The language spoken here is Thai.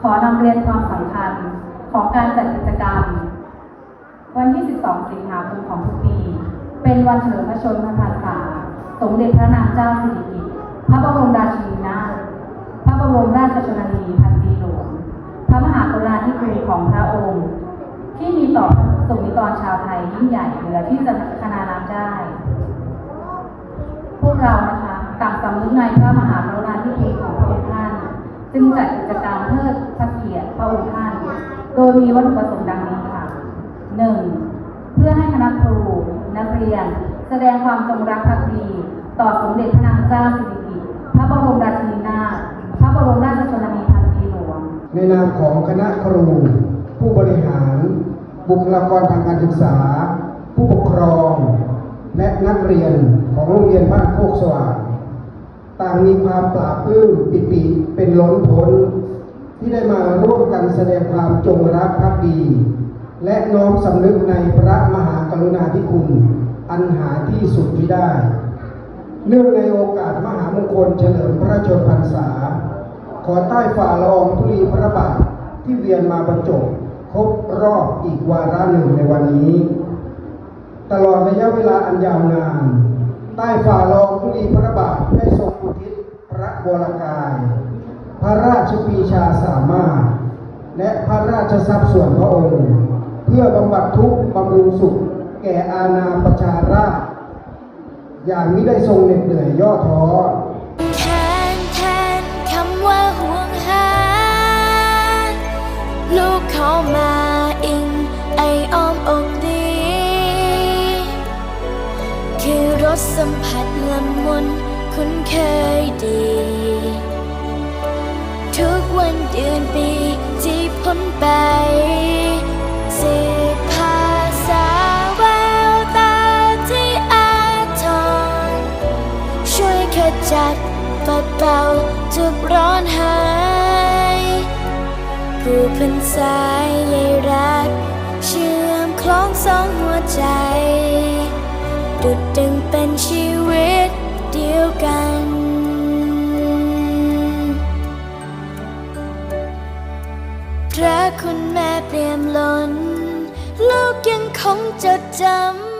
ขอนำเรียนความสำคัญของการจัดกิจกรรม วันที่ 12 สิงหาคมของทุกปี เป็นวันเฉลิมพระชนมพรรษา สมเด็จพระนางเจ้าสิริกิติ์พระบรมราชินีนาถพระบรมราชชนนีพันปีหลวง พระมหากรุณาธิคุณของพระองค์ ที่มีต่อพระสงฆ์นิกรชาวไทยยิ่งใหญ่เหลือที่จะขนานนับได้ พวกเรานะคะต่างสำนึกในพระมหากรุณาธิคุณของพระองค์ท่าน จึงจัดกิจกรรมเทิดพระเกียรติพระองค์ท่าน โดยมีวัตถุประสงค์ดังนี้ค่ะหนึ่งเพื่อให้คณะครูนักเรียน แสดงความจงรักภักดี ต่อสมเด็จพระนางเจ้าสิริกิติ์พระบรมราชินีนาถพระบรมราชชนนีพันปีหลวง ในนามของคณะครู ผู้บริหาร บุคลากรทางการศึกษา ผู้ปกครอง และนักเรียนของโรงเรียนบ้านโคกสว ต่างมีความปลาบปลื้มปิติเป็นล้นพ้นที่ได้มาร่วมกันแสดงความจงรักภักดี และน้อมสำนึกในพระมหากรุณาธิคุณ อันหาที่สุดมิได้ เนื่องในโอกาสมหามงคลเฉลิมพระชนมพรรษา ขอใต้ฝ่าละอองธุลีพระบาทที่เวียนมาบรรจบครบรอบอีกวาระหนึ่งในวันนี้ ตลอดระยะเวลาอันยาวนาน ใต้ฝ่าละองธุลีพระบาทได้ทรงอุทิศพระวรกาย พระราชปีชาสามารถ และพระราชทรัพย์ส่วนพระองค์ เพื่อบำบัดทุกข์บำรุงสุข แก่อาณาประชาราอย่างนี้ได้ทรงเหน็ดเหนื่อยย่อท้อ ละมุนคุ้นเคยดี ทุกวันเดือนปีที่พ้นไปสิบภาษาแววตาที่อาทรช่วยขจัดปัดเป่าทุกร้อนหายผู้เป็นสายใยรัก เชื่อมคล้องสองหัวใจ ดุดดึงเป็นชี เดียวกัน พระคุณแม่เปี่ยมล้น ลูกยังคงจดจำ